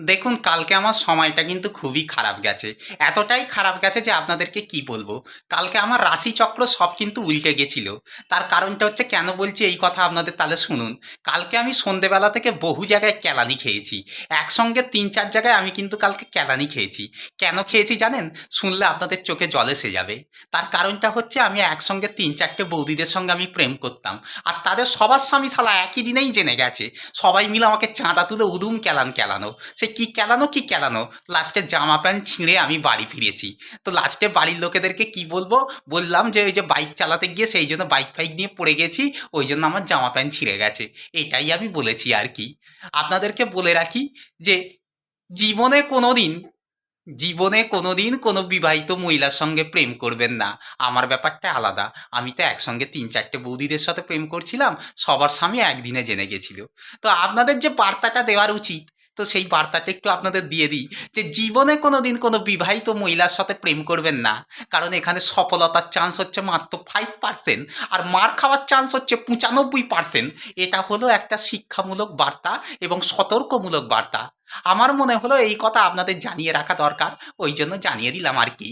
দেখুন, কালকে আমার সময়টা কিন্তু খুবই খারাপ গেছে। এতটাই খারাপ গেছে যে আপনাদেরকে কি বলব? কালকে আমার রাশিচক্র সব কিন্তু উল্টে গেছিল। তার কারণটা হচ্ছে কেন বলছি এই কথা আপনাদের তাহলে শুনুন। কালকে আমি সন্ধেবেলা থেকে বহু জায়গায় কেলানি খেয়েছি। একসঙ্গে তিন চার জায়গায় আমি কিন্তু কালকে কেলানি খেয়েছি। কেন খেয়েছি জানেন? শুনলে আপনাদের চোখে জল এসে যাবে। তার কারণটা হচ্ছে আমি একসঙ্গে তিন চারটে বৌদিদের সঙ্গে আমি প্রেম করতাম। আর তাদের সবার স্বামী শালা একই দিনেই জেনে গেছে। সবাই মিলে আমাকে চাঁদা তুলে উদুম কেলান কেলানো। সে কি কেলানো কি কেলানো? লাস্টে জামা প্যান্ট ছিঁড়ে আমি বাড়ি ফিরেছি। তো লাস্টে বাড়ির লোকেদেরকে কি বলব? বললাম যে, ওই যে বাইক চালাতে গিয়ে সেই জন্য বাইক ফাইক নিয়ে পড়ে গেছি, ওই জন্য আমার জামা প্যান্ট ছিঁড়ে গেছে। এটাই আমি বলেছি আর কি। আপনাদেরকে বলে রাখি যে, জীবনে কোনো দিন জীবনে কোনো দিন কোনো বিবাহিত মহিলার সঙ্গে প্রেম করবেন না। আমার ব্যাপারটা আলাদা। আমি তো একসঙ্গে তিন চারটে বৌদিদের সাথে প্রেম করছিলাম, সবার স্বামী একদিনে জেনে গেছিল। তো আপনাদের যে বার্তাটা দেওয়ার উচিত তো সেই বার্তাটা একটু আপনাদের দিয়ে দিই, যে জীবনে কোনো দিন কোনো বিবাহিত মহিলার সাথে প্রেম করবেন না। কারণ এখানে সফলতার চান্স হচ্ছে মাত্র ফাইভ পার্সেন্ট আর মার খাওয়ার চান্স হচ্ছে পঁচানব্বই পার্সেন্ট এটা হলো একটা শিক্ষামূলক বার্তা এবং সতর্কমূলক বার্তা। আমার মনে হলো এই কথা আপনাদের জানিয়ে রাখা দরকার, ওই জন্য জানিয়ে দিলাম আর কি।